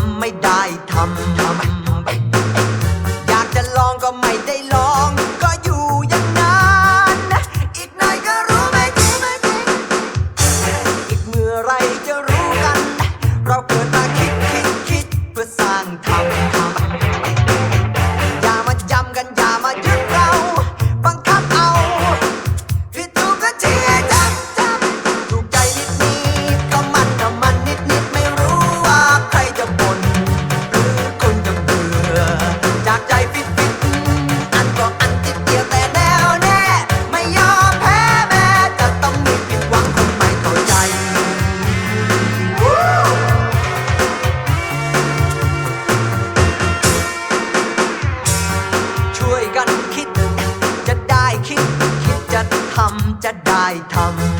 ำไม่ได้ทำทำ ได้